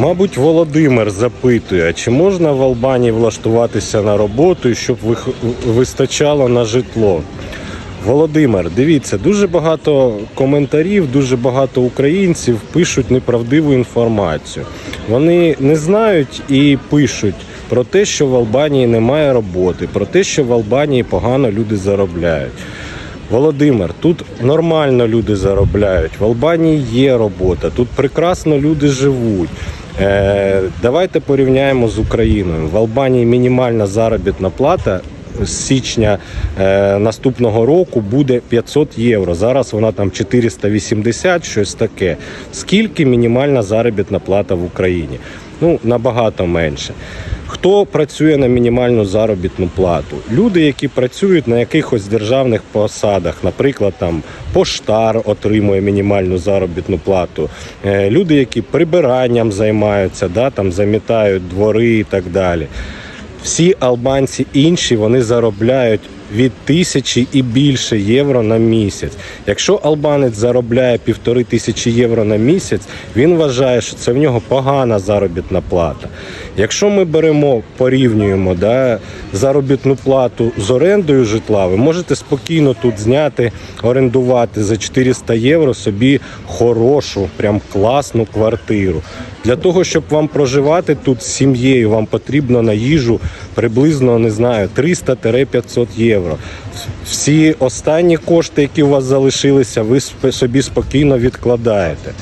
Мабуть, Володимир запитує, чи можна в Албанії влаштуватися на роботу, щоб вистачало на житло. Володимир, дивіться, дуже багато коментарів, дуже багато українців пишуть неправдиву інформацію. Вони не знають і пишуть про те, що в Албанії немає роботи, про те, що в Албанії погано люди заробляють. Володимир, тут нормально люди заробляють. В Албанії є робота, тут прекрасно люди живуть. Е, давайте порівняємо з Україною. В Албанії мінімальна заробітна плата з січня е, наступного року буде 500 євро. Зараз вона там 480, щось таке. Скільки мінімальна заробітна плата в Україні? Ну набагато менше. Хто працює на мінімальну заробітну плату? Люди, які працюють на якихось державних посадах, наприклад, там поштар отримує мінімальну заробітну плату. Е, Люди, які прибиранням займаються, да, там замітають двори і так далі. Всі албанці інші вони заробляють від тисячі і більше євро на місяць. Якщо албанець заробляє півтори тисячі євро на місяць, він вважає, що це в нього погана заробітна плата. Якщо ми беремо, порівнюємо да, заробітну плату з орендою житла, ви можете спокійно тут зняти, орендувати за 400 євро собі хорошу, прям класну квартиру. Для того, щоб вам проживати тут з сім'єю, вам потрібно на їжу приблизно не знаю 300-500 євро. Всі останні кошти, які у вас залишилися, ви собі спокійно відкладаєте.